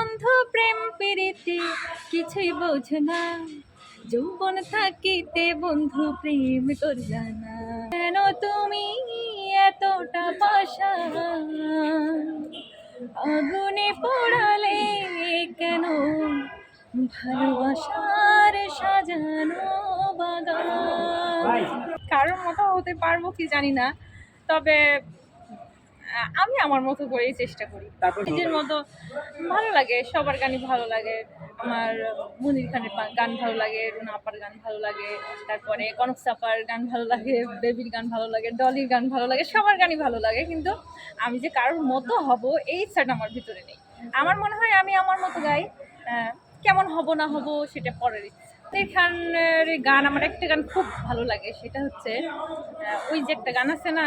বন্ধু, প্রেম প্রীতি কিছুই বোঝো না। যৌবন থাকিতে বন্ধু, প্রেম করবে না কেন তুমি এতটা পাশা আগুনে পোড়ালে কেন? ভালোবাসার সাজানো বাগান। কারোর মতো হতে পারব কি জানি না। তবে আমি আমার মতো করেই চেষ্টা করি। নিজের মতো ভালো লাগে সবার গানই ভালো লাগে। আমার মনির খানের গান ভালো লাগে রুনা আপার গান ভালো লাগে তারপরে কনক চাপার গান ভালো লাগে বেবির গান ভালো লাগে ডলির গান ভালো লাগে সবার গানই ভালো লাগে। কিন্তু আমি যে কারোর মতো হব এই ইচ্ছাটা আমার ভিতরে নেই। আমার মনে হয় আমি আমার মতো গাই কেমন হব না হব সেটা পরের ইচ্ছা। এখানের গান আমার একটা গান খুব ভালো লাগে সেটা হচ্ছে ওই যে একটা গান আছে না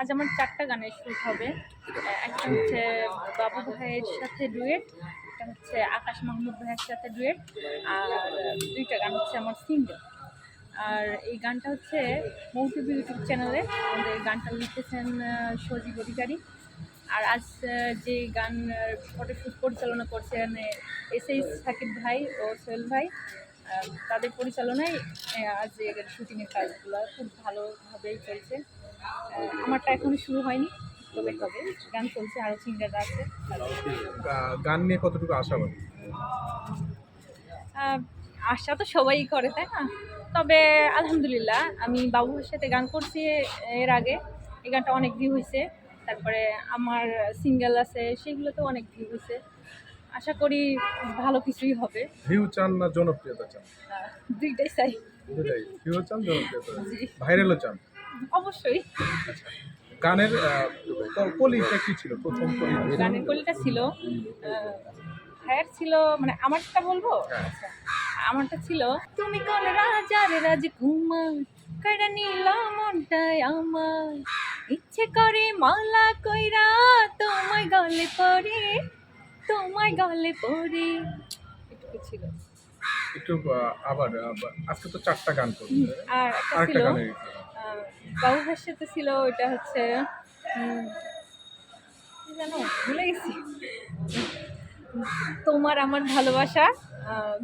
আজ আমার চারটা গানের শুট হবে। একটা হচ্ছে বাবু ভাইয়ের সাথে ডুয়েট, একটা হচ্ছে আকাশ মাহমুদ ভাইয়ের সাথে ডুয়েট, আর দুইটা গান হচ্ছে আমার সিঙ্গেল। আর এই গানটা হচ্ছে মৌটুবি ইউটিউব চ্যানেলে, আমাদের গানটা লিখেছেন সজীব অধিকারী। আর আজ যে গান ফটোশ্যুট পরিচালনা করছেন এস এইচ সাকিব ভাই ও সোহেল ভাই তাদের পরিচালনায় আজ শুটিংয়ের কাজগুলো খুব ভালোভাবেই চলছে। আমারটা এখনও শুরু হয়নি তবে হবে গান চলছে আরও সিঙ্গাররা আছে। গান নিয়ে কতটুকু আশাবাদী আহ, আশা তো সবাই করে তাই না? তবে আলহামদুলিল্লাহ আমি বাবুর সাথে গান করছি এর আগে। এই গানটা অনেক ভিউ হয়েছে তারপরে আমার সিঙ্গেল আছে সেগুলোতেও অনেক ভিউ হয়েছে আশা করি ভালো কিছুই হবে। ভিউ চান না জনপ্রিয়তা চান? দুইটাই চাই। দুটাই ভিউ চান জনপ্রিয়তা ভাইরালও চান? অবশ্যই। গানের কলিটা কি ছিল? প্রথম কলি গানের কলিটা ছিল হায়ার ছিল মানে আমারটা বলব? হ্যাঁ। আচ্ছা আমারটা ছিল তুমি কোন রাজার রাজকুমার কারা নীল মনটাই আমার। ইচ্ছে করে মালা কইরা তোমায় গলে পড়ে তোমায় গলে পড়ে। এটুকু ছিল। একটু আবার আজকে তো চারটা গান করবে। আর একটা ছিল গানের আহ, বাবু ভাইয়ের সাথে ছিল ওইটা হচ্ছে জানো? ভুলে গেছি। তোমার আমার ভালোবাসা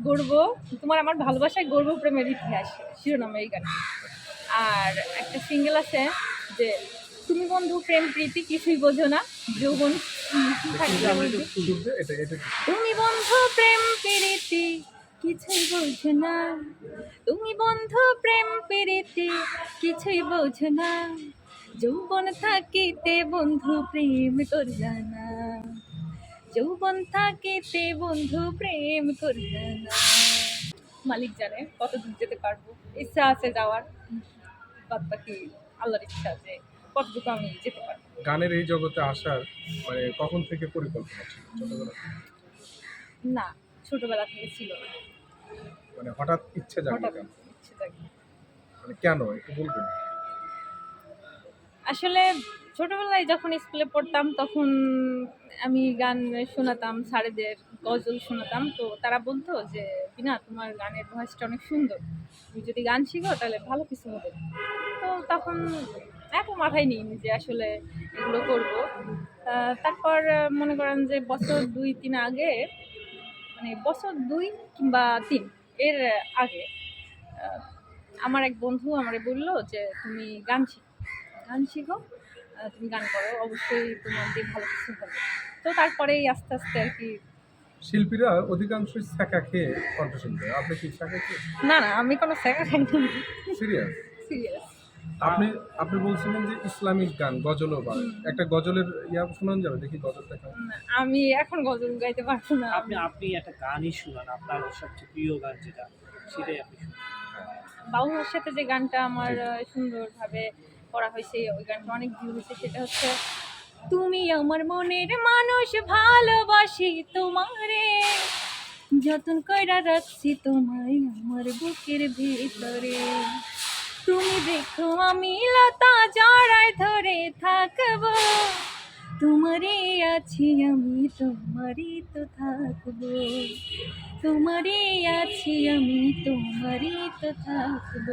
গর্ব তোমার আমার ভালোবাসায় গর্ব প্রেমের ইতিহাস শিরোনামে এই গান আর একটা সিঙ্গেল আছে যে তুমি বন্ধু প্রেম প্রীতি কিছুই বোঝো না যৌবন? তুমি বন্ধু প্রেম প্রীতি কিছুই বোঝো না। তুমি বন্ধু প্রেম পেরেতে কিছুই বোঝো না। যৌবন থাকিতে বন্ধু প্রেম করবে না যৌবন থাকিতে বন্ধু প্রেম করবে না মালিক জানে কত দূর যেতে পারব। ইচ্ছা আছে যাওয়ার। বাদ বাকি আল্লাহর ইচ্ছা আছে কতটুকু আমি যেতে পারব। গানের এই জগতে আসার মানে কখন থেকে পরিকল্পনা ছিল না। ছোটবেলা থেকে ছিল। মানে হঠাৎ ইচ্ছে জাগলো হঠাৎ ইচ্ছে জাগে। মানে কেন? একটু বলবেন। আসলে ছোটবেলায় যখন স্কুলে পড়তাম তখন আমি গান শোনাতাম স্যারেদের গজল শোনাতাম। তো তারা বলতো যে বিনা তোমার গানের ভয়েসটা অনেক সুন্দর। তুমি যদি গান শিখো তাহলে ভালো কিছু হবে। তো তখন এত মাথায় নিইনি যে আসলে এগুলো করব। তারপর মনে করেন যে বছর দুই তিন আগে মানে বছর দুই কিংবা তিন এর আগে আমার এক বন্ধু আমারে বলল যে তুমি গান শিখো গান শিখো তুমি গান করো অবশ্যই তোমার দিয়ে ভালো কিছু হবে। তো তারপরেই আস্তে আস্তে আর কি শিল্পীরা অধিকাংশই ছ্যাঁকা খেয়ে কণ্ঠশিল্পী আপনি কি ছ্যাঁকা খেয়ে না না আমি কোনো শেখা খাইনি। সিরিয়াস সিরিয়াস আপনি আপনি বলছিলেন যে ইসলামিক গান গজলও বা একটা গজলের ইয়া শোনান যাবে দেখি গজল দেখা আমি এখন গজল গাইতে পারব না। আপনি আপনি একটা গানই শুনান আপনার সবচেয়ে প্রিয় গান যেটা সেটাই আপনি শুনুন। বাবুর সাথে যে গানটা আমার সুন্দরভাবে করা হয়েছে ওই গানটা অনেক ভিউ হয়েছে সেটা হচ্ছে তুমি আমার মনের মানুষ ভালোবাসি তোমারে যতন কইরা রাখছি তোমায় আমার বুকের ভিতরে। তুমি দেখো আমি লতা জড়ায় ধরে থাকব। তোমারই আছি আমি, তোমারই তো থাকব। তোমারই আছি আমি, তোমারই তো থাকব।